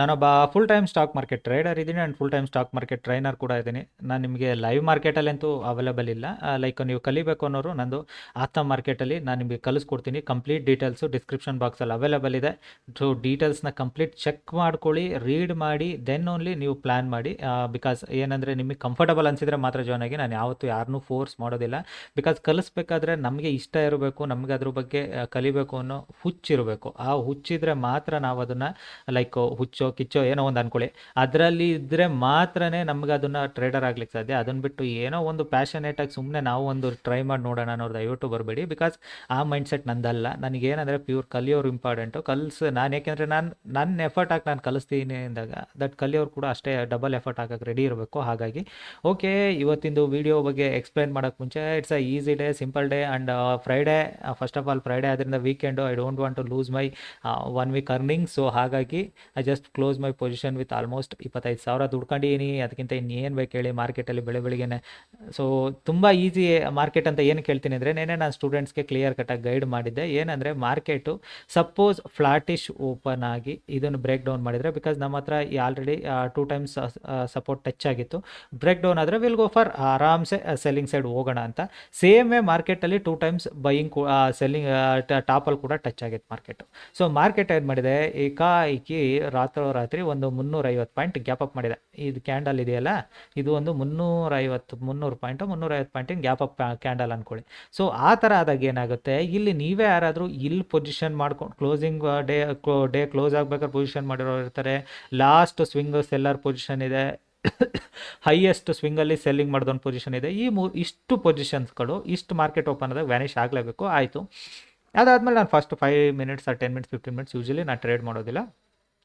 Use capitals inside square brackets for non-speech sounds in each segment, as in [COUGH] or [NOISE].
ನಾನೊಬ್ಬ full time stock market trader ಇದ್ದೀನಿ and full time stock market trainer ಕೂಡ ಇದ್ದೀನಿ. ನಾನು ನಿಮಗೆ ಲೈವ್ ಮಾರ್ಕೆಟಲ್ಲಂತೂ ಅವೈಲೇಬಲ್ ಇಲ್ಲ. ಲೈಕ್ ನೀವು ಕಲಿಬೇಕು ಅನ್ನೋರು ನಂದು ಆತ್ಮ ಮಾರ್ಕೆಟಲ್ಲಿ ನಾನು ನಿಮಗೆ ಕಲಿಸ್ಕೊಡ್ತೀನಿ. ಕಂಪ್ಲೀಟ್ ಡೀಟೇಲ್ಸು ಡಿಸ್ಕ್ರಿಪ್ಷನ್ ಬಾಕ್ಸಲ್ಲಿ ಅವೈಲೇಬಲ್ ಇದೆ. ಸೊ ಡೀಟೇಲ್ಸ್ನ ಕಂಪ್ಲೀಟ್ ಚೆಕ್ ಮಾಡ್ಕೊಳ್ಳಿ ರೀಡ್ ಮಾಡಿ ದೆನ್ ಓನ್ಲಿ ನೀವು ಪ್ಲ್ಯಾನ್ ಮಾಡಿ. ಬಿಕಾಸ್ ಏನಂದರೆ ನಿಮಗೆ ಕಂಫರ್ಟಬಲ್ ಅನಿಸಿದ್ರೆ ಮಾತ್ರ ಜಾಯ್ನ್ ಆಗಿ. ನಾನು ಯಾವತ್ತೂ ಯಾರನ್ನೂ ಫೋರ್ಸ್ ಮಾಡೋದಿಲ್ಲ. ಬಿಕಾಸ್ ಕಲಿಸ್ಬೇಕಾದ್ರೆ ನಮಗೆ ಇಷ್ಟ ಇರಬೇಕು, ನಮಗೆ ಅದ್ರ ಬಗ್ಗೆ ಕಲಿಬೇಕು ಅನ್ನೋ ಹುಚ್ಚಿರಬೇಕು. ಆ ಹುಚ್ಚಿದ್ರೆ ಮಾತ್ರ ನಾವು ಅದನ್ನು ಲೈಕ್ ಹುಚ್ಚೋ ಕಿಚ್ಚೋ ಏನೋ ಒಂದು ಅನ್ಕೊಳ್ಳಿ. ಅದರಲ್ಲಿ ಇದ್ದರೆ ಮಾತ್ರನೇ ನಮ್ಗೆ ಅದನ್ನು ಟ್ರೇಡರ್ ಆಗ್ಲಿಕ್ಕೆ ಸಾಧ್ಯ. ಅದನ್ನು ಬಿಟ್ಟು ಏನೋ ಒಂದು ಪ್ಯಾಷನೇಟಾಗಿ ಸುಮ್ಮನೆ ನಾವು ಒಂದು ಟ್ರೈ ಮಾಡಿ ನೋಡೋಣ ಅನ್ನೋದು ದಯವಿಟ್ಟು ಬರಬೇಡಿ. ಬಿಕಾಸ್ ಆ ಮೈಂಡ್ ಸೆಟ್ ನಂದಲ್ಲ. ನನಗೇನಂದರೆ ಪ್ಯೂರ್ ಕಲಿಯೋರು ಇಂಪಾರ್ಟೆಂಟು ಕಲ್ಸ್, ನಾನು ಯಾಕೆಂದರೆ ನಾನು ನನ್ನ ಎಫರ್ಟ್ ಹಾಕಿ ನಾನು ಕಲಿಸ್ತೀನಿ ಅಂದಾಗ ದಟ್ ಕಲಿಯೋರು ಕೂಡ ಅಷ್ಟೇ ಡಬಲ್ ಎಫರ್ಟ್ ಹಾಕಕ್ಕೆ ರೆಡಿ ಇರಬೇಕು. ಹಾಗಾಗಿ ಓಕೆ ಇವತ್ತಿಂದು ವಿಡಿಯೋ ಬಗ್ಗೆ ಎಕ್ಸ್ಪ್ಲೈನ್ ಮಾಡೋಕ್ಕೆ ಮುಂಚೆ it's a easy day simple day and Friday first of all Friday ಅದರಿಂದ weekend I don't want to lose my one week earning so ಹಾಗಾಗಿ I just close my position with almost ಇಪ್ಪತ್ತೈದು ಸಾವಿರ ದುಡ್ಕೊಂಡಿದ್ದೀನಿ ಅದಕ್ಕಿಂತ ಇನ್ನೇನು ಬೇಕು ಹೇಳಿ ಮಾರ್ಕೆಟಲ್ಲಿ ಬೆಳೆ ಬೆಳಿಗ್ಗೆನೆ. ಸೊ ತುಂಬ ಈಸಿ ಮಾರ್ಕೆಟ್ ಅಂತ ಏನು ಕೇಳ್ತೀನಿ ಅಂದರೆ ನೆನೆ ನಾನು ಸ್ಟೂಡೆಂಟ್ಸ್ಗೆ ಕ್ಲಿಯರ್ ಕಟ್ಟಾಗಿ ಗೈಡ್ ಮಾಡಿದ್ದೆ. ಏನಂದರೆ ಮಾರ್ಕೆಟು ಸಪೋಸ್ ಫ್ಲಾಟಿಶ್ ಓಪನ್ ಆಗಿ ಇದನ್ನು ಬ್ರೇಕ್ ಡೌನ್ ಮಾಡಿದರೆ ಬಿಕಾಸ್ ನಮ್ಮ ಹತ್ರ already two times support touch ಆಗಿತ್ತು. ಬ್ರೇಕ್ ಡೌನ್ ಆದರೆ ವಿಲ್ ಗೋ ಫಾರ್ ಆರಾಮ್ಸೆ ಸೆಲ್ಲಿಂಗ್ ಸೈಡ್ ಹೋಗೋಣ ಅಂತ. ಸೇಮ್ ಮಾರ್ಕೆಟಲ್ಲಿ ಟೂ ಟೈಮ್ಸ್ ಬೈಯಿಂಗ್ ಸೆಲ್ಲಿಂಗ್ ಟಾಪಲ್ಲಿ ಕೂಡ ಟಚ್ ಆಗಿತ್ತು ಮಾರ್ಕೆಟು ಸೊ ಮಾರ್ಕೆಟ್ ಏನು ಮಾಡಿದೆ? ಏಕಾಏಕಿ ರಾತ್ರೋರಾತ್ರಿ ಒಂದು ಮುನ್ನೂರೈವತ್ತು ಪಾಯಿಂಟ್ ಗ್ಯಾಪ್ ಅಪ್ ಮಾಡಿದೆ. ಇದು ಕ್ಯಾಂಡಲ್ ಇದೆಯಲ್ಲ? ಇದು ಒಂದು ಮುನ್ನೂರೈವತ್ತು, ಮುನ್ನೂರು ಪಾಯಿಂಟು, ಮುನ್ನೂರೈವತ್ತು ಪಾಯಿಂಟಿನ ಗ್ಯಾಪ್ ಅಪ್ ಕ್ಯಾಂಡಲ್ ಅಂದ್ಕೊಳ್ಳಿ ಸೊ, ಆ ಥರ ಆದಾಗ ಏನಾಗುತ್ತೆ? ಇಲ್ಲಿ ನೀವೇ ಯಾರಾದರೂ ಇಲ್ಲಿ ಪೊಸಿಷನ್ ಮಾಡ್ಕೊಂಡು ಕ್ಲೋಸಿಂಗ್ ಡೇ ಡೇ ಕ್ಲೋಸ್ ಆಗಬೇಕಾದ್ರೆ ಪೊಸಿಷನ್ ಮಾಡಿರೋರು ಇರ್ತಾರೆ. ಲಾಸ್ಟ್ ಸ್ವಿಂಗ್ ಸೆಲ್ಲರ್ ಪೊಸಿಷನ್ ಇದೆ. ಹೈಯೆಸ್ಟ್ ಸ್ವಿಂಗಲ್ಲಿ ಸೆಲ್ಲಿಂಗ್ ಮಾಡಿದೊಂದು ಪೊಸಿಷನ್ ಇದೆ. ಈ ಮೂರು ಇಷ್ಟು ಪೊಸಿಷನ್ಸ್ಗಳು ಇಷ್ಟು ಮಾರ್ಕೆಟ್ ಓಪನ್ ಆದಾಗ ವ್ಯಾನಿಷ್ ಆಗಲೇಬೇಕು. ಆಯಿತು. ಅದಾದಮೇಲೆ ನಾನು ಫಸ್ಟ್ ಫೈವ್ ಮಿನಿಟ್ಸ್ ಆ ten minutes fifteen minutes usually ನಾನು ಟ್ರೇಡ್ ಮಾಡೋದಿಲ್ಲ.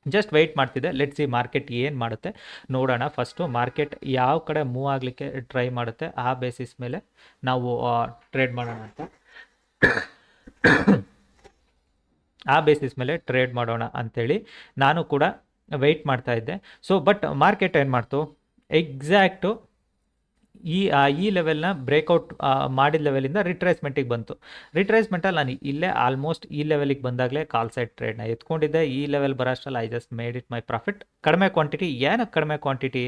ಜಸ್ಟ್ ವೆಯ್ಟ್ ಮಾಡ್ತಿದ್ದೆ. ಲೆಟ್ ಸಿ ಮಾರ್ಕೆಟ್ ಏನು ಮಾಡುತ್ತೆ. ನೋಡೋಣ. ಫಸ್ಟು ಮಾರ್ಕೆಟ್ ಯಾವ ಕಡೆ ಮೂವ್ ಆಗಲಿಕ್ಕೆ ಟ್ರೈ ಮಾಡುತ್ತೆ. ಆ ಬೇಸಿಸ್ ಮೇಲೆ ನಾವು ಟ್ರೇಡ್ ಮಾಡೋಣ ಅಂತ. [COUGHS] ಆ ಬೇಸಿಸ್ ಮೇಲೆ ಟ್ರೇಡ್ ಮಾಡೋಣ ಅಂಥೇಳಿ ನಾನು ಕೂಡ ವೆಯ್ಟ್ ಮಾಡ್ತಾ ಇದ್ದೆ. ಸೊ ಬಟ್ ಮಾರ್ಕೆಟ್ ಏನು ಮಾಡ್ತು? ಎಕ್ಸಾಕ್ಟು ಈ ಈ ಲೆವೆಲ್ನ ಬ್ರೇಕೌಟ್ ಮಾಡಿದ ಲೆವೆಲಿಂದ ರಿಟ್ರೇಸ್ಮೆಂಟಿಗೆ ಬಂತು. ರಿಟ್ರೇಸ್ಮೆಂಟಲ್ಲಿ ನಾನು ಇಲ್ಲೇ ಆಲ್ಮೋಸ್ಟ್ ಈ ಲೆವೆಲಿಗೆ ಬಂದಾಗಲೇ ಕಾಲ್ ಸೈಡ್ ಟ್ರೇಡ್ನ ಎತ್ಕೊಂಡಿದ್ದೆ. ಈ level ಬರೋಷ್ಟರಲ್ಲಿ I just made it my profit ಕಡಿಮೆ ಕ್ವಾಂಟಿಟಿ ಏನು ಕಡಿಮೆ ಕ್ವಾಂಟಿಟಿ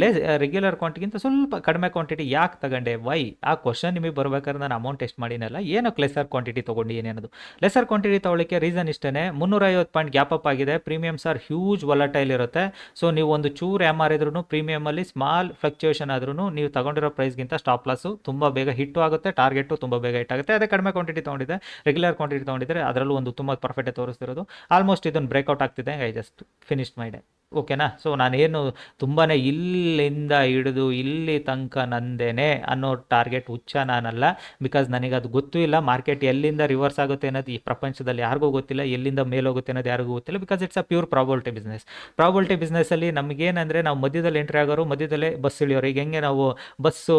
ಲೇ ರೆಗ್ಯುಲರ್ ಕ್ವಾಂಟಿಟಿಗಿಂತ ಸ್ವಲ್ಪ ಕಡಿಮೆ ಕ್ವಾಂಟಿಟಿ ಯಾಕೆ ತಗೊಂಡೆ? ವೈ ಆ ಕ್ವಶನ್ ನಿಮಗೆ ಬರಬೇಕಾದ್ರೆ ನಾನು ಅಮೌಂಟ್ ಎಷ್ಟು ಮಾಡಿನಲ್ಲ, ಏನಕ್ಕೆ ಲೆಸರ್ ಕ್ವಾಂಟಿಟಿ ತೊಗೊಂಡಿದ್ದೀನಿ ಅನ್ನೋದು. ಲೆಸರ್ ಕ್ವಾಂಟಿಟಿ ತೊಗೊಳಿಕ್ಕೆ ರೀಸನ್ ಇಷ್ಟೇ ಮುನ್ನೂರೈವತ್ತು ಪಾಯಿಂಟ್ ಗ್ಯಾಪ್ ಅಪ್ ಆಗಿದೆ. ಪ್ರೀಮಿಯಮ್ಸ್ ಆರ್ ಹ್ಯೂಜ್ ವಲಟೈಲ್ ಇರುತ್ತೆ. ಸೊ ನೀವು ಒಂದು ಚೂರು ಎಂ ಆರ್ ಇದ್ರೂ ಪ್ರೀಮಿಯಮಲ್ಲಿ ಸ್ಮಾಲ್ ಫ್ಲಕ್ಚುಯೇಷನ್ ಆದ್ರೂ ನೀವು ತಗೊಂಡಿರೋ ಪ್ರೈಸ್ಗಿಂತ ಸ್ಟಾಪ್ ಲಾಸು ತುಂಬ ಬೇಗ ಹಿಟ್ಟು ಆಗುತ್ತೆ ಟಾರ್ಗೆಟು ತುಂಬ ಬೇಗ ಹಿಟ್ ಆಗುತ್ತೆ. ಅದೇ ಕಡಿಮೆ ಕ್ವಾಂಟಿಟಿ ತೊಗೊಂಡಿದೆ ರೆಗ್ಯುಲರ್ ಕ್ವಾಂಟಿಟಿ ತೊಗೊಂಡಿದ್ರೆ ಅದರಲ್ಲೂ ಒಂದು ತುಂಬ ಪರ್ಫೆಕ್ಟೇ ತೋರಿಸ್ತಿರೋದು. ಆಲ್ಮೋಸ್ಟ್ ಇದನ್ನು ಬ್ರೇಕ್ಔಟ್ ಆಗ್ತಿದೆ. I just finish my day ಓಕೆನಾ? ಸೊ ನಾನೇನು ತುಂಬಾ ಇಲ್ಲಿಂದ ಹಿಡಿದು ಇಲ್ಲಿ ತನಕ ನಂದೇನೆ ಅನ್ನೋ ಟಾರ್ಗೆಟ್ ಹುಚ್ಚ ನಾನಲ್ಲ. ಬಿಕಾಸ್ ನನಗೆ ಅದು ಗೊತ್ತೂ ಇಲ್ಲ ಮಾರ್ಕೆಟ್ ಎಲ್ಲಿಂದ ರಿವರ್ಸ್ ಆಗುತ್ತೆ ಅನ್ನೋದು ಈ ಪ್ರಪಂಚದಲ್ಲಿ ಯಾರಿಗೂ ಗೊತ್ತಿಲ್ಲ, ಎಲ್ಲಿಂದ ಮೇಲೋಗುತ್ತೆ ಅನ್ನೋದು ಯಾರಿಗೂ ಗೊತ್ತಿಲ್ಲ. Because it's a pure probability business probability ಬಿಸ್ನೆಸ್ಸಲ್ಲಿ ನಮಗೇನಂದರೆ ನಾವು ಮಧ್ಯದಲ್ಲಿ ಎಂಟ್ರಿ ಆಗೋರು, ಮಧ್ಯದಲ್ಲೇ ಬಸ್ ಇಳಿಯೋರು. ಈಗ ಹೆಂಗೆ ನಾವು ಬಸ್ಸು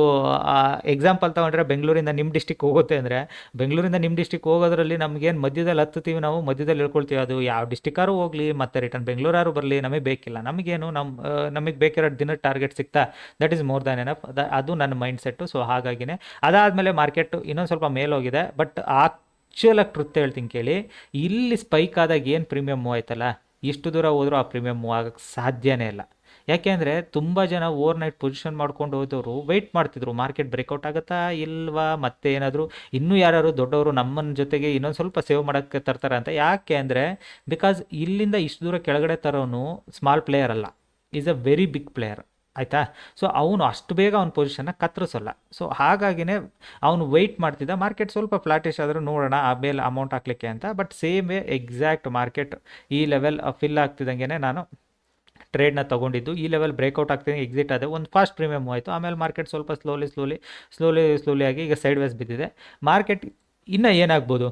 ಎಕ್ಸಾಂಪಲ್ ತೊಗೊಂಡ್ರೆ ಬೆಂಗಳೂರಿಂದ ನಿಮ್ಮ ಡಿಸ್ಟಿಕ್ ಹೋಗುತ್ತೆ ಅಂದರೆ, ಬೆಂಗಳೂರಿಂದ ನಿಮ್ಮ ಡಿಸ್ಟಿಕ್ ಹೋಗೋದ್ರಲ್ಲಿ ನಮಗೇನು ಮಧ್ಯದಲ್ಲಿ ಹತ್ತುತ್ತೀವಿ ನಾವು, ಮಧ್ಯದಲ್ಲಿ ಇಳ್ಕೊಳ್ತೀವಿ. ಅದು ಯಾವ ಡಿಸ್ಟಿಕ್ಕಾರು ಹೋಗಲಿ, ಮತ್ತೆ ರಿಟರ್ನ್ ಬೆಂಗಳೂರಾರು ಬರಲಿ, ನಮಗೆ ಬೇಕಿಲ್ಲ ನಮಗೇನು ನಮ್ಮ ನಮಗೆ ಬೇಕಿರೋ ದಿನ ಟಾರ್ಗೆಟ್ ಸಿಗ್ತಾ that is more than enough ಅದು ನನ್ನ ಮೈಂಡ್ ಸೆಟ್ಟು ಸೊ ಹಾಗಾಗಿನೇ, ಅದಾದಮೇಲೆ ಮಾರ್ಕೆಟ್ ಇನ್ನೊಂದು ಸ್ವಲ್ಪ ಮೇಲೋಗಿದೆ ಬಟ್ ಆಕ್ಚುಲಾಗಿ ಟ್ರುತ್ ಹೇಳ್ತೀನಿ ಕೇಳಿ, ಇಲ್ಲಿ ಸ್ಪೈಕ್ ಆದಾಗ ಏನು ಪ್ರೀಮಿಯಮ್ ಮೂವ್ ಆಯ್ತಲ್ಲ? ಇಷ್ಟು ದೂರ ಹೋದರೂ ಆ ಪ್ರೀಮಿಯಮ್ ಮೂವ್ ಆಗೋಕ್ಕೆ ಸಾಧ್ಯನೇ ಇಲ್ಲ. ಯಾಕೆಂದರೆ ತುಂಬ ಜನ ಓವರ್ ನೈಟ್ ಪೊಸಿಷನ್ ಮಾಡ್ಕೊಂಡು ಹೋದವರು ವೆಯ್ಟ್ ಮಾಡ್ತಿದ್ರು. ಮಾರ್ಕೆಟ್ ಬ್ರೇಕೌಟ್ ಆಗುತ್ತಾ ಇಲ್ವಾ? ಮತ್ತೆ ಏನಾದರೂ ಇನ್ನೂ ಯಾರು ದೊಡ್ಡವರು ನಮ್ಮನ ಜೊತೆಗೆ ಇನ್ನೊಂದು ಸ್ವಲ್ಪ ಸೇವ್ ಮಾಡೋಕ್ಕೆ ತರ್ತಾರೆ ಅಂತ? ಯಾಕೆ ಅಂದರೆ ಬಿಕಾಸ್ ಇಲ್ಲಿಂದ ಇಷ್ಟು ದೂರ ಕೆಳಗಡೆ ತರೋನು ಸ್ಮಾಲ್ ಪ್ಲೇಯರ್ ಅಲ್ಲ. Is a very big player ಆಯಿತಾ? ಸೊ ಅವನು ಅಷ್ಟು ಬೇಗ ಅವ್ನ ಪೊಸಿಷನ್ನ ಕತ್ತರಿಸಲ್ಲ. ಸೊ ಹಾಗಾಗಿನೇ ಅವನು ವೆಯ್ಟ್ ಮಾಡ್ತಿದ್ದ. ಮಾರ್ಕೆಟ್ ಸ್ವಲ್ಪ ಫ್ಲಾಟಿಶ್ ಆದರೂ ನೋಡೋಣ, ಆ ಮೇಲೆ ಅಮೌಂಟ್ ಹಾಕ್ಲಿಕ್ಕೆ ಅಂತ. ಬಟ್ ಸೇಮ್ ಎಕ್ಸಾಕ್ಟ್ ಮಾರ್ಕೆಟ್ ಈ ಲೆವೆಲ್ ಫಿಲ್ ಆಗ್ತಿದ್ದಂಗೆ ನಾನು ಟ್ರೇಡ್ನ ತೊಗೊಂಡಿದ್ದು, ಈ ಲೆವೆಲ್ ಬ್ರೇಕ್ಔಟ್ ಆಗ್ತಿದೆ ಎಕ್ಸಿಟ್ ಆದರೆ ಒಂದು ಫಾಸ್ಟ್ ಪ್ರೀಮಿಯಮ್ ಆಯಿತು. ಆಮೇಲೆ ಮಾರ್ಕೆಟ್ ಸ್ವಲ್ಪ ಸ್ಲೋಲಿ ಸ್ಲೋಲಿ ಸ್ಲೋಲಿ ಸ್ಲೋಲಿ ಆಗಿ ಈಗ ಸೈಡ್ ವೈಸ್ ಬಿದ್ದಿದೆ. ಮಾರ್ಕೆಟ್ ಇನ್ನೂ ಏನಾಗ್ಬೋದು?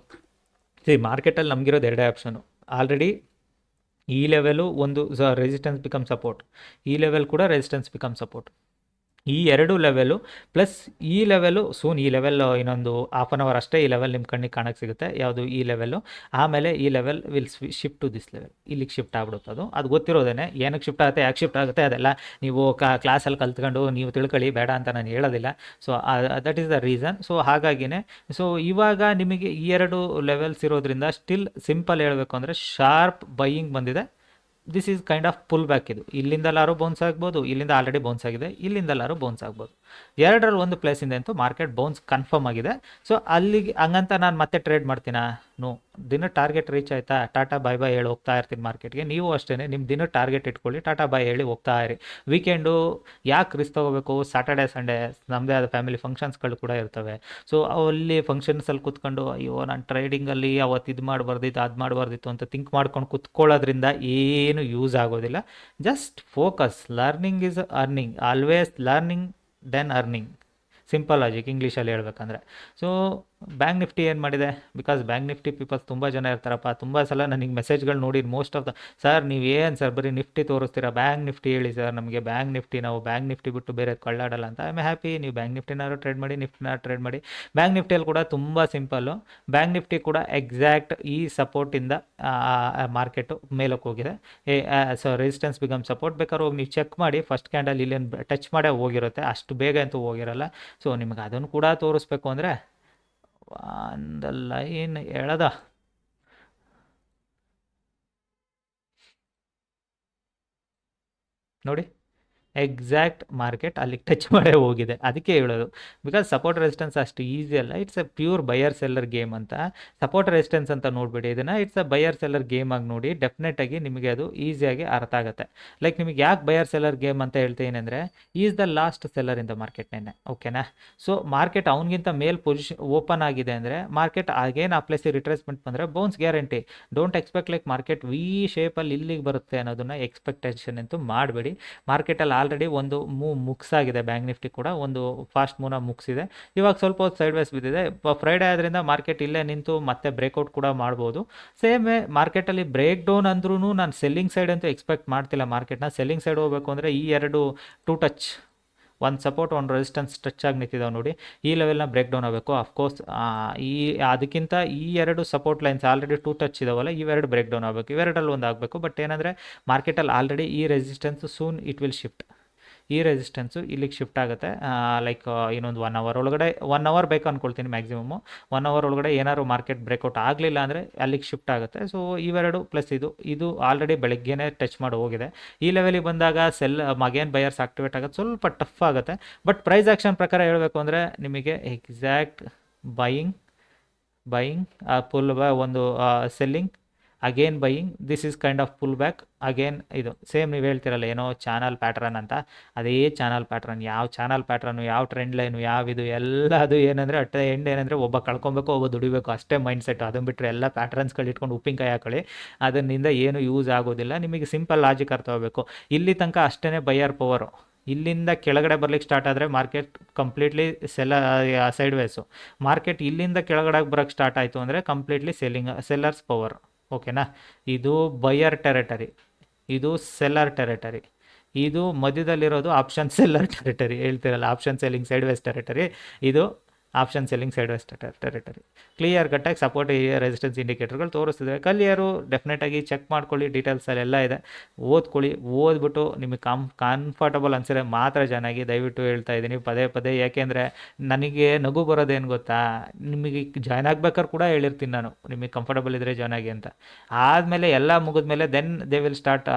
ಸಿ ಮಾರ್ಕೆಟಲ್ಲಿ ನಮಗಿರೋದು ಎರಡೇ ಆಪ್ಷನು ಆಲ್ರೆಡಿ ಈ ಲೆವೆಲು ಒಂದು ರೆಸಿಸ್ಟೆನ್ಸ್ ಬಿಕಮ್ ಸಪೋರ್ಟ್ ಈ ಲೆವೆಲ್ ಕೂಡ ರೆಸಿಸ್ಟೆನ್ಸ್ ಬಿಕಮ್ ಸಪೋರ್ಟ್ ಈ ಎರಡು ಲೆವೆಲು ಪ್ಲಸ್ ಈ ಲೆವೆಲು ಸೂನ್ ಈ ಲೆವೆಲ್ ಇನ್ನೊಂದು ಹಾಫ್ ಆನ್ ಅವರ್ ಅಷ್ಟೇ ಈ ಲೆವೆಲ್ ನಿಮ್ಮ ಕಣ್ಣಿಗೆ ಕಾಣಕ್ಕೆ ಸಿಗುತ್ತೆ. ಯಾವುದು ಈ ಲೆವೆಲು ಆಮೇಲೆ ಈ level will shift to this level ಇಲ್ಲಿಗೆ ಶಿಫ್ಟ್ ಆಗ್ಬಿಡುತ್ತೆ ಅದು. ಅದು ಗೊತ್ತಿರೋದೇನೆ. ಏನಕ್ಕೆ ಶಿಫ್ಟ್ ಆಗುತ್ತೆ, ಯಾಕೆ ಶಿಫ್ಟ್ ಆಗುತ್ತೆ ಅದೆಲ್ಲ ನೀವು ಕ ಕ್ಲಾಸಲ್ಲಿ ಕಲ್ತ್ಕೊಂಡು ನೀವು ತಿಳ್ಕೊಳ್ಳಿ. ಬೇಡ ಅಂತ ನಾನು ಹೇಳೋದಿಲ್ಲ. So that is the reason so ಹಾಗಾಗಿನೇ ಸೊ ಇವಾಗ ನಿಮಗೆ ಈ ಎರಡು ಲೆವೆಲ್ಸ್ ಇರೋದ್ರಿಂದ ಸ್ಟಿಲ್ ಸಿಂಪಲ್ ಹೇಳಬೇಕು ಅಂದರೆ ಶಾರ್ಪ್ ಬೈಯಿಂಗ್ ಬಂದಿದೆ. This is kind of pull back ಇದು. ಇಲ್ಲಿಂದಲಾರು ಬೌನ್ಸ್ ಆಗ್ಬೋದು, ಇಲ್ಲಿಂದ ಆಲ್ರೆಡಿ ಬೌನ್ಸ್ ಆಗಿದೆ, ಇಲ್ಲಿಂದಲಾರು ಬೌನ್ಸ್ ಆಗ್ಬೋದು. ಎರಡರಲ್ಲಿ ಒಂದು ಪ್ಲೇಸಿಂದ ಅಂತೂ ಮಾರ್ಕೆಟ್ ಬೌನ್ಸ್ ಕನ್ಫರ್ಮ್ ಆಗಿದೆ. ಸೊ ಅಲ್ಲಿಗೆ ಹಂಗಂತ ನಾನು ಮತ್ತೆ ಟ್ರೇಡ್ ಮಾಡ್ತೀನಾ? ನೋ, ದಿನ ಟಾರ್ಗೆಟ್ ರೀಚ್ ಆಯ್ತಾ? ಟಾಟಾ ಬಾಯ್ ಬಾಯ್ ಹೇಳಿ ಹೋಗ್ತಾ ಇರ್ತೀನಿ ಮಾರ್ಕೆಟ್ಗೆ ನೀವು ಅಷ್ಟೇ ನಿಮ್ಮ ದಿನ ಟಾರ್ಗೆಟ್ ಇಟ್ಕೊಳ್ಳಿ, ಟಾಟಾ ಬಾಯ್ ಹೇಳಿ ಹೋಗ್ತಾ ಇರಿ. ವೀಕೆಂಡು ಯಾಕೆ ರಿಸ್ಕ್ ತೊಗೋಬೇಕು? ಸಾಟರ್ಡೆ ಸಂಡೇ ನಮ್ಮದೇ ಆದ ಫ್ಯಾಮಿಲಿ ಫಂಕ್ಷನ್ಸ್ಗಳು ಕೂಡ ಇರ್ತವೆ. ಸೊ ಅಲ್ಲಿ ಫಂಕ್ಷನ್ಸಲ್ಲಿ ಕೂತ್ಕೊಂಡು, ಅಯ್ಯೋ, ನಾನು ಟ್ರೇಡಿಂಗಲ್ಲಿ ಅವತ್ತು ಇದು ಮಾಡಬಾರ್ದಿತ್ತು, ಅದು ಮಾಡಬಾರ್ದಿತ್ತು ಅಂತ ಥಿಂಕ್ ಮಾಡ್ಕೊಂಡು ಕೂತ್ಕೊಳ್ಳೋದ್ರಿಂದ ಏನು ಯೂಸ್ ಆಗೋದಿಲ್ಲ. Just focus learning is earning always learning then earning simple logic ಇಂಗ್ಲೀಷಲ್ಲಿ ಹೇಳ್ಬೇಕಂದ್ರೆ. ಸೊ ಬ್ಯಾಂಕ್ ನಿಫ್ಟಿ ಏನು ಮಾಡಿದೆ? ಬಿಕಾಸ್ ಬ್ಯಾಂಕ್ ನಿಫ್ಟಿ ಪೀಪಲ್ಸ್ ತುಂಬ ಜನ ಇರ್ತಾರಪ್ಪ. ತುಂಬ ಸಲ ನನಗೆ ಮೆಸೇಜ್ಗಳು ನೋಡಿ ಮೋಸ್ಟ್ ಆಫ್ ದ ಸರ್ ನೀವು ಏನು ಸರ್ ಬರೀ ನಿಫ್ಟಿ ತೋರಿಸ್ತೀರಾ? ಬ್ಯಾಂಕ್ ನಿಫ್ಟಿ ಹೇಳಿ ಸರ್ ನಮಗೆ. ಬ್ಯಾಂಕ್ ನಿಫ್ಟಿ ನಾವು ಬ್ಯಾಂಕ್ ನಿಫ್ಟಿ ಬಿಟ್ಟು ಬೇರೆ ಕಳ್ಳಾಡಲ್ಲ ಅಂತ. ಐ ಆಮ್ ಹ್ಯಾಪಿ ನೀವು ಬ್ಯಾಂಕ್ ನಿಫ್ಟಿನಾರು ಟ್ರೇಡ್ ಮಾಡಿ ನಿಫ್ಟಿನಾರು ಟ್ರೇಡ್ ಮಾಡಿ. ಬ್ಯಾಂಕ್ ನಿಫ್ಟಿಯಲ್ಲಿ ಕೂಡ ತುಂಬ ಸಿಂಪಲ್ಲು ಬ್ಯಾಂಕ್ ನಿಫ್ಟಿ ಕೂಡ ಎಕ್ಸಾಕ್ಟ್ ಈ ಸಪೋರ್ಟಿಂದ ಮಾರ್ಕೆಟು ಮೇಲಕ್ಕೆ ಹೋಗಿದೆ. ಏ ಸೊ ರೆಸಿಸ್ಟೆನ್ಸ್ ಬಿಗಮ್ ಸಪೋರ್ಟ್ ಬೇಕಾದ್ರೆ ಹೋಗಿ ನೀವು ಚೆಕ್ ಮಾಡಿ. ಫಸ್ಟ್ ಕ್ಯಾಂಡಲ್ ಇಲ್ಲೇನು ಟಚ್ ಮಾಡೇ ಹೋಗಿರುತ್ತೆ. ಅಷ್ಟು ಬೇಗ ಅಂತೂ ಹೋಗಿರಲ್ಲ. ಸೊ ನಿಮಗೆ ಅದನ್ನು ಕೂಡ ತೋರಿಸ್ಬೇಕು ಅಂದರೆ ಒಂದು ಲೈನ್ ಎಳೆದ. ನೋಡಿ. ಎಕ್ಸಾಕ್ಟ್ ಮಾರ್ಕೆಟ್ ಅಲ್ಲಿಗೆ [LAUGHS] ಟಚ್ ಮಾಡೇ ಹೋಗಿದೆ. ಅದಕ್ಕೆ ಹೇಳೋದು ಬಿಕಾಸ್ ಸಪೋರ್ಟ್ ರೆಸಿಸ್ಟೆನ್ಸ್ ಅಷ್ಟು ಈಸಿ ಅಲ್ಲ. It's a pure buyer seller game ಅಂತ. ಸಪೋರ್ಟ್ ರೆಸಿಸ್ಟೆನ್ಸ್ ಅಂತ ನೋಡಿಬಿಡಿ. ಇದನ್ನು it's a buyer seller game ಆಗಿ ನೋಡಿ ಡೆಫಿನೆಟಾಗಿ ನಿಮಗೆ ಅದು ಈಸಿಯಾಗಿ ಅರ್ಥ ಆಗುತ್ತೆ. ಲೈಕ್ ನಿಮಗೆ ಯಾಕೆ ಬಯರ್ ಸೆಲ್ಲರ್ ಗೇಮ್ ಅಂತ ಹೇಳ್ತೀನಿ ಅಂದರೆ is the last seller in the market ನೆನ್ನೆ ಓಕೆನಾ ಸೊ ಮಾರ್ಕೆಟ್ ಅವನಿಗಿಂತ ಮೇಲ್ ಪೊಸಿಷನ್ ಓಪನ್ ಆಗಿದೆ ಅಂದರೆ ಮಾರ್ಕೆಟ್ ಆಗೇನು ಆ ಪ್ಲೇಸಿಗೆ ರಿಟ್ರೇಸ್ಮೆಂಟ್ ಬಂದರೆ bounce guarantee don't expect like market V ಶೇಪಲ್ಲಿ ಇಲ್ಲಿಗೆ ಬರುತ್ತೆ ಅನ್ನೋದನ್ನ ಎಕ್ಸ್ಪೆಕ್ಟೇಷನ್ ಅಂತೂ ಮಾಡಬೇಡಿ. ಮಾರ್ಕೆಟಲ್ಲಿ ಆಲ್ರೆಡಿ ಒಂದು ಮೂವ್ ಮುಗ್ಸಾಗಿದೆ ಬ್ಯಾಂಕ್ ನಿಫ್ಟಿ ಕೂಡ, ಒಂದು ಫಾಸ್ಟ್ ಮೂವ್ನ ಮುಗಿಸಿದೆ. ಇವಾಗ ಸ್ವಲ್ಪ ಹೊತ್ತು ಸೈಡ್ ವೈಸ್ ಬಿದ್ದಿದೆ ಫ್ರೈಡೇ ಆದ್ರಿಂದ ಮಾರ್ಕೆಟ್ ಇಲ್ಲೇ ನಿಂತು ಮತ್ತೆ ಬ್ರೇಕ್ಔಟ್ ಕೂಡ ಮಾಡ್ಬೋದು. ಸೇಮ್ ಮಾರ್ಕೆಟಲ್ಲಿ ಬ್ರೇಕ್ ಡೌನ್ ಅಂದ್ರೂ ನಾನು ಸೆಲ್ಲಿಂಗ್ ಸೈಡ್ ಅಂತೂ ಎಕ್ಸ್ಪೆಕ್ಟ್ ಮಾಡ್ತಿಲ್ಲ ಮಾರ್ಕೆಟ್ನ ಸೆಲ್ಲಿಂಗ್ ಸೈಡ್ ಹೋಗಬೇಕು ಅಂದರೆ ಈ ಎರಡು ಟು ಟಚ್ ಒಂದು ಸಪೋರ್ಟ್ ಒಂದು ರೆಸಿಸ್ಟೆನ್ಸ್ ಸ್ಟ್ರೆಚ್ ಆಗಿ ನಿಂತಿದ್ದಾವೆ ನೋಡಿ. ಈ ಲೆವೆಲ್ನ ಬ್ರೇಕ್ ಡೌನ್ ಆಗಬೇಕು. ಅಫ್ಕೋರ್ಸ್ ಈ, ಅದಕ್ಕಿಂತ ಈ ಎರಡು support lines already two touch ಇದಾವಲ್ಲ, ಇವೆರಡು ಬ್ರೇಕ್ ಡೌನ್ ಆಗಬೇಕು. ಇವೆರಡಲ್ಲಿ ಒಂದು ಆಗಬೇಕು. ಬಟ್ ಏನಂದರೆ ಮಾರ್ಕೆಟಲ್ಲಿ ಆಲ್ರೆಡಿ ಈ resistance soon it will shift ಈ ರೆಸಿಸ್ಟೆನ್ಸು ಇಲ್ಲಿಗೆ ಶಿಫ್ಟ್ ಆಗುತ್ತೆ. ಲೈಕ್ ಇನ್ನೊಂದು ಒನ್ ಅವರ್ ಒಳಗಡೆ ಒನ್ ಅವರ್ ಬೇಕು ಅಂದ್ಕೊಳ್ತೀನಿ ಮ್ಯಾಕ್ಸಿಮಮ್ಮು ಒನ್ ಅವರ್ ಒಳಗಡೆ ಏನಾದ್ರು ಮಾರ್ಕೆಟ್ ಬ್ರೇಕ್ಔಟ್ ಆಗಲಿಲ್ಲ ಅಂದರೆ ಅಲ್ಲಿಗೆ ಶಿಫ್ಟ್ ಆಗುತ್ತೆ. ಸೊ ಇವೆರಡು ಪ್ಲಸ್ ಇದು ಇದು ಆಲ್ರೆಡಿ ಬೆಳಗ್ಗೆನೇ ಟಚ್ ಮಾಡಿ ಹೋಗಿದೆ. ಈ ಲೆವೆಲಿಗೆ ಬಂದಾಗ ಸೆಲ್ ಮಗೇನ್ ಬಯರ್ಸ್ ಆಕ್ಟಿವೇಟ್ ಆಗೋದು ಸ್ವಲ್ಪ ಟಫ್ ಆಗುತ್ತೆ. ಬಟ್ ಪ್ರೈಸ್ ಆ್ಯಕ್ಷನ್ ಪ್ರಕಾರ ಹೇಳಬೇಕು ಅಂದರೆ ನಿಮಗೆ ಎಕ್ಸಾಕ್ಟ್ ಬೈಯಿಂಗ್ ಬೈಯಿಂಗ್ ಫುಲ್ ಒಂದು selling again buying this is kind of full back again ಇದು ಸೇಮ್ ನೀವು ಹೇಳ್ತಿರಲ್ಲ, ಏನೋ ಚಾನಲ್ ಪ್ಯಾಟ್ರನ್ ಅಂತ. ಅದೇ ಚಾನಲ್ ಪ್ಯಾಟ್ರನ್ ಯಾವ ಚಾನಲ್ ಪ್ಯಾಟ್ರನ್ನು ಯಾವ ಟ್ರೆಂಡ್ ಲೈನು ಯಾವ ಇದು ಎಲ್ಲ ಅದು ಏನಂದರೆ, ಅಟ್ ಎಂಡ್ ಏನಂದರೆ, ಒಬ್ಬ ಕಳ್ಕೊಬೇಕು, ಒಬ್ಬ ದುಡಿಬೇಕು. ಅಷ್ಟೇ ಮೈಂಡ್ ಸೆಟ್ ಅದನ್ನು ಬಿಟ್ಟರೆ ಎಲ್ಲ ಪ್ಯಾಟ್ರನ್ಸ್ಗಳು ಇಟ್ಕೊಂಡು ಉಪ್ಪಿನಕಾಯಿ ಹಾಕೊಳ್ಳಿ. ಅದರಿಂದ ಏನು ಯೂಸ್ ಆಗೋದಿಲ್ಲ. ನಿಮಗೆ ಸಿಂಪಲ್ ಲಾಜಿಕ್ ಅರ್ಥ ಆಗಬೇಕು. ಇಲ್ಲಿ ತನಕ ಅಷ್ಟೇ ಬೈಯರ್ ಪವರು ಇಲ್ಲಿಂದ ಕೆಳಗಡೆ ಬರ್ಲಿಕ್ಕೆ ಸ್ಟಾರ್ಟ್ ಆದರೆ market completely sell sideways market ಇಲ್ಲಿಂದ ಕೆಳಗಡೆ ಬರೋಕ್ಕೆ ಸ್ಟಾರ್ಟ್ ಆಯಿತು ಅಂದರೆ ಕಂಪ್ಲೀಟ್ಲಿ ಸೆಲ್ಲಿಂಗ್ ಸೆಲ್ಲರ್ಸ್ ಪವರ್ ಓಕೆನಾ? ಇದು ಬಯರ್ ಟೆರಿಟರಿ ಇದು ಸೆಲ್ಲರ್ ಟೆರಿಟರಿ ಇದು ಮಧ್ಯದಲ್ಲಿರೋದು ಆಪ್ಷನ್ ಸೆಲ್ಲರ್ ಟೆರಿಟರಿ ಹೇಳ್ತಿರಲ್ಲ option selling sideways territory ಇದು option selling side west territory clear ಕಟ್ಟಾಗಿ ಸಪೋರ್ಟ್ ರೆಸಿಸ್ಟೆನ್ಸ್ ಇಂಡಿಕೇಟರ್ಗಳು ತೋರಿಸ್ತಿದ್ದಾರೆ ಕಲಿಯರು ಡೆಫಿನೆಟಾಗಿ ಚೆಕ್ ಮಾಡ್ಕೊಳ್ಳಿ ಡೀಟೇಲ್ಸಲ್ಲಿ ಎಲ್ಲ ಇದೆ. ಓದ್ಕೊಳ್ಳಿ. ಓದ್ಬಿಟ್ಟು ನಿಮಗೆ ಕಾಮ್ ಕಂಫರ್ಟಬಲ್ ಅನ್ಸಿದ್ರೆ ಮಾತ್ರ ಚೆನ್ನಾಗಿ ದಯವಿಟ್ಟು ಹೇಳ್ತಾ ಇದ್ದೀನಿ. ಪದೇ ಪದೇ ಯಾಕೆಂದರೆ ನನಗೆ ನಗು ಬರೋದೇನು ಗೊತ್ತಾ? ನಿಮಗೆ ಜಾಯ್ನ್ ಆಗ್ಬೇಕಾದ್ರೆ ಕೂಡ ಹೇಳಿರ್ತೀನಿ ನಾನು. ನಿಮಗೆ ಕಂಫರ್ಟಬಲ್ ಇದ್ದರೆ ಜಾಯ್ನ್ ಆಗಿ ಅಂತ. ಆದಮೇಲೆ ಎಲ್ಲ ಮುಗಿದ್ಮೇಲೆ then they will start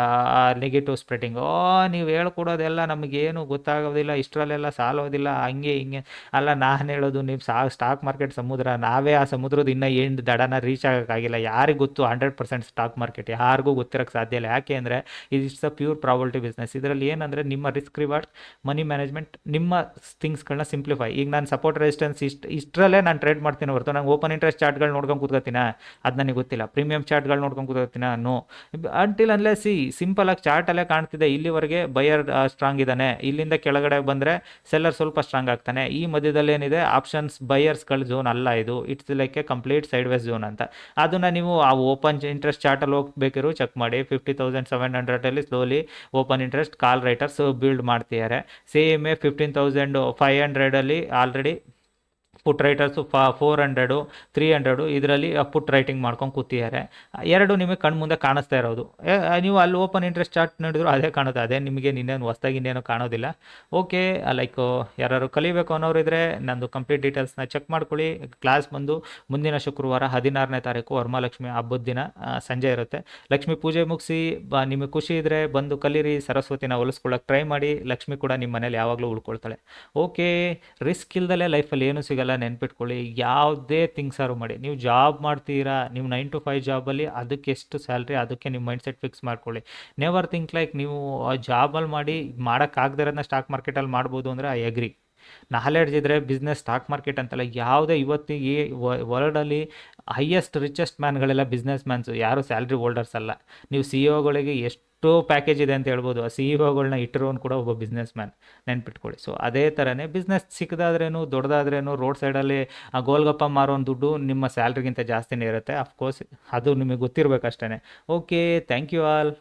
negative spreading ಓ, ನೀವು ಹೇಳ್ಕೊಡೋದೆಲ್ಲ ನಮಗೇನು ಗೊತ್ತಾಗೋದಿಲ್ಲ, ಇಷ್ಟರಲ್ಲೆಲ್ಲ ಸಾಲೋದಿಲ್ಲ ಹಂಗೆ, ಹಿಂಗೆ. ಅಲ್ಲ, ನಾನು ಹೇಳೋದು ನೀವು ಸಾ ಸ್ಟಾಕ್ ಮಾರ್ಕೆಟ್ ಸಮುದ್ರ, ನಾವೇ ಆ ಸಮುದ್ರದ ಇನ್ನೂ ಏನು ದಡನ ರೀಚ್ ಆಗೋಕ್ಕಾಗಿಲ್ಲ. ಯಾರಿಗೆ ಗೊತ್ತು ಹಂಡ್ರೆಡ್ ಪರ್ಸೆಂಟ್ ಸ್ಟಾಕ್ ಮಾರ್ಕೆಟ್ ಯಾರಿಗೂ ಗೊತ್ತಿರೋಕ್ಕೆ ಸಾಧ್ಯ ಇಲ್ಲ. ಯಾಕೆ ಅಂದರೆ it's a pure probability business ಇದರಲ್ಲಿ ಏನಂದರೆ ನಿಮ್ಮ ರಿಸ್ಕ್ ರಿವಾರ್ಡ್ಸ್ ಮನಿ ಮ್ಯಾನೇಜ್ಮೆಂಟ್ ನಿಮ್ಮ ಥಿಂಗ್ಸ್ಗಳನ್ನ ಸಿಂಪ್ಲಿಫೈ ಈಗ ನಾನು ಸಪೋರ್ಟ್ ರೆಸಿಸ್ಟೆನ್ಸ್ ಇಷ್ಟು, ಇಷ್ಟರಲ್ಲೇ ನಾನು ಟ್ರೇಡ್ ಮಾಡ್ತೀನಿ ಹೊರತು. ನಂಗೆ ಓಪನ್ ಇಂಟ್ರೆಸ್ಟ್ ಚಾರ್ಟ್ಗಳು ನೋಡ್ಕೊಂಡು ಕೂತ್ಕೋತೀನ? ಅದು ನನಗೆ ಗೊತ್ತಿಲ್ಲ. ಪ್ರೀಮಿಯಂ ಚಾರ್ಟ್ಗಳು ನೋಡ್ಕೊಂಡು ಕೂತ್ಕೋತೀನ? ನೋ ಅಂಟಿಲ್ ಅಲ್ಲೇ ಸಿ ಸಿಂಪಲ್ ಆಗಿ ಚಾರ್ಟಲ್ಲೇ ಕಾಣ್ತಿದೆ. ಇಲ್ಲಿವರೆಗೆ ಬಯರ್ ಸ್ಟ್ರಾಂಗ್ ಇದ್ದಾನೆ ಇಲ್ಲಿಂದ ಕೆಳಗಡೆ ಬಂದರೆ ಸೆಲ್ಲರ್ ಸ್ವಲ್ಪ ಸ್ಟ್ರಾಂಗ್ ಆಗ್ತಾನೆ. ಈ ಮಧ್ಯದಲ್ಲಿ ಏನಿದೆ ಆಪ್ಷನ್ಸ್ ಬಯರ್ಸ್ಗಳ ಝೋನ್ ಅಲ್ಲ ಇದು. It's like a complete sideways zone ಅಂತ. ಅದನ್ನು ನೀವು ಆ ಓಪನ್ ಇಂಟ್ರೆಸ್ಟ್ ಚಾರ್ಟಲ್ಲಿ ಹೋಗ್ಬೇಕಿರೋ ಚೆಕ್ ಮಾಡಿ. Fifty thousand seven ಹಂಡ್ರೆಡಲ್ಲಿ slowly open interest call writers build ಮಾಡ್ತಿದ್ದಾರೆ. ಸೇಮ್ ಫಿಫ್ಟೀನ್ ತೌಸಂಡ್ ಫೈವ್ ಹಂಡ್ರೆಡಲ್ಲಿ ಆಲ್ರೆಡಿ ಪುಟ್ ರೈಟರ್ಸು ಫಾ, ಫೋರ್ ಹಂಡ್ರೆಡು, ತ್ರೀ ಹಂಡ್ರೆಡು ಇದರಲ್ಲಿ ಪುಟ್ ರೈಟಿಂಗ್ ಮಾಡ್ಕೊಂಡು ಕೂತಿದ್ದಾರೆ. ಎರಡು ನಿಮಗೆ ಕಣ್ಣು ಮುಂದೆ ಕಾಣಿಸ್ತಾ ಇರೋದು. ನೀವು ಅಲ್ಲಿ ಓಪನ್ ಇಂಟ್ರೆಸ್ಟ್ ಚಾರ್ಟ್ ನೋಡಿದ್ರು ಅದೇ ಕಾಣುತ್ತೆ. ಅದೇ ನಿಮಗೆ ಇನ್ನೇನು ಹೊಸ್ದಾಗಿ ಇನ್ನೇನು ಕಾಣೋದಿಲ್ಲ. ಓಕೆ ಲೈಕ್ ಯಾರು ಕಲಿಬೇಕು ಅನ್ನೋರು ಇದ್ದರೆ ನಂದು ಕಂಪ್ಲೀಟ್ ಡೀಟೇಲ್ಸ್ನ ಚೆಕ್ ಮಾಡ್ಕೊಳ್ಳಿ. ಕ್ಲಾಸ್ ಬಂದು ಮುಂದಿನ ಶುಕ್ರವಾರ ಹದಿನಾರನೇ ತಾರೀಕು ವರಮಹಾಲಕ್ಷ್ಮಿ ಹಬ್ಬದ ದಿನ ಸಂಜೆ ಇರುತ್ತೆ. ಲಕ್ಷ್ಮಿ ಪೂಜೆ ಮುಗಿಸಿ ನಿಮಗೆ ಖುಷಿ ಇದ್ದರೆ ಬಂದು ಕಲೀರಿ. ಸರಸ್ವತಿನ ಹೊಲಿಸ್ಕೊಳ್ಳೋಕೆ ಟ್ರೈ ಮಾಡಿ. ಲಕ್ಷ್ಮಿ ಕೂಡ ನಿಮ್ಮ ಮನೇಲಿ ಯಾವಾಗಲೂ ಉಳ್ಕೊಳ್ತಾಳೆ. ಓಕೆ, ರಿಸ್ಕ್ ಇಲ್ದಲೇ ಲೈಫಲ್ಲಿ ಏನೂ ಸಿಗಲ್ಲ. ನೆನ್ಪಿಟ್ಕೊಳ್ಳಿ, ಯಾವುದೇ ಥಿಂಗ್ಸಾರು ಮಾಡಿ. ನೀವು ಜಾಬ್ ಮಾಡ್ತೀರಾ, ನೀವು ನೈನ್ ಟು ಫೈವ್ ಜಾಬಲ್ಲಿ ಅದಕ್ಕೆ ಎಷ್ಟು ಸ್ಯಾಲ್ರಿ ಅದಕ್ಕೆ ನಿಮ್ಮ ಮೈಂಡ್ ಸೆಟ್ ಫಿಕ್ಸ್ ಮಾಡ್ಕೊಳ್ಳಿ. ನೆವರ್ ಥಿಂಕ್ ಲೈಕ್ ನೀವು ಜಾಬಲ್ಲಿ ಮಾಡಿ ಮಾಡೋಕ್ಕಾಗದಿರೋದನ್ನ ಸ್ಟಾಕ್ ಮಾರ್ಕೆಟಲ್ಲಿ ಮಾಡ್ಬೋದು ಅಂದರೆ ಐ ಅಗ್ರಿ ನಾಲೆಡ್ಜ್ ಇದ್ದರೆ ಬಿಸ್ನೆಸ್ ಸ್ಟಾಕ್ ಮಾರ್ಕೆಟ್ ಅಂತಲ್ಲ, ಯಾವುದೇ ಇವತ್ತಿಗೆ ವರ್ಲ್ಡಲ್ಲಿ ಹೈಯೆಸ್ಟ್ ರಿಚೆಸ್ಟ್ ಮ್ಯಾನ್ಗಳೆಲ್ಲ ಬಿಸ್ನೆಸ್ ಮ್ಯಾನ್ಸು ಯಾರು ಸ್ಯಾಲ್ರಿ ಹೋಲ್ಡರ್ಸ್ ಅಲ್ಲ. ನೀವು ಸಿ ಒಗಳಿಗೆ ಎಷ್ಟೋ ಪ್ಯಾಕೇಜ್ ಇದೆ ಅಂತ ಹೇಳ್ಬೋದು. ಆ ಸಿ ಇಒಗಳನ್ನ ಇಟ್ಟಿರೋನು ಕೂಡ ಒಬ್ಬ ಬಿಸ್ನೆಸ್ ಮ್ಯಾನ್ ನೆನ್ಪಿಟ್ಕೊಳ್ಳಿ. ಸೊ ಅದೇ ಥರನೇ ಬಿಸ್ನೆಸ್ ಸಿಕ್ಕದಾದ್ರೇನು ದೊಡ್ಡದಾದ್ರೇನು ರೋಡ್ ಸೈಡಲ್ಲಿ ಆ ಗೋಲ್ಗಪ್ಪ ಮಾರೋ ಒಂದು ದುಡ್ಡು ನಿಮ್ಮ ಸ್ಯಾಲ್ರಿಗಿಂತ ಜಾಸ್ತಿನೇ ಇರುತ್ತೆ. ಅಫ್ಕೋರ್ಸ್ ಅದು ನಿಮಗೆ ಗೊತ್ತಿರಬೇಕಷ್ಟೇ ಓಕೆ ಥ್ಯಾಂಕ್ ಯು ಆಲ್